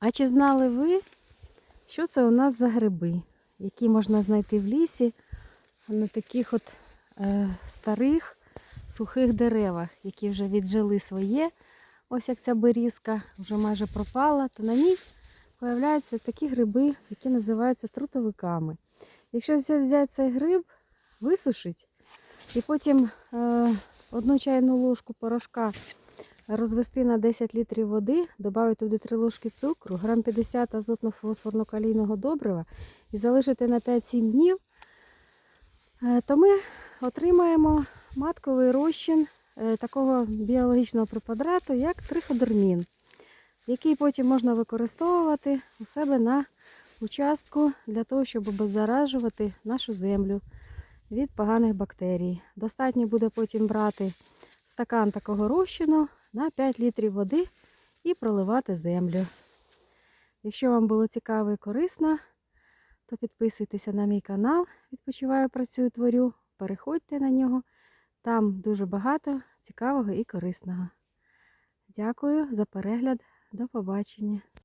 А чи знали ви, що це у нас за гриби, які можна знайти в лісі на таких от е, старих сухих деревах, які вже віджили своє, ось як ця берізка вже майже пропала, то на ній появляються такі гриби, які називаються трутовиками. Якщо взяти цей гриб, висушить і потім е, одну чайну ложку порошка розвести на 10 літрів води, додати туди 3 ложки цукру, грам 50 азотно-фосфорно-калійного добрива і залишити на 5-7 днів, е, то ми отримаємо матковий розчин е, такого біологічного препарату, як триходермін, який потім можна використовувати у себе на участку для того, щоб обеззаражувати нашу землю від поганих бактерій. Достатньо буде потім брати стакан такого розчину на 5 літрів води і проливати землю. Якщо вам було цікаво і корисно, то підписуйтеся на мій канал. Відпочиваю, працюю, творю. Переходьте на нього. Там дуже багато цікавого і корисного. Дякую за перегляд. До побачення.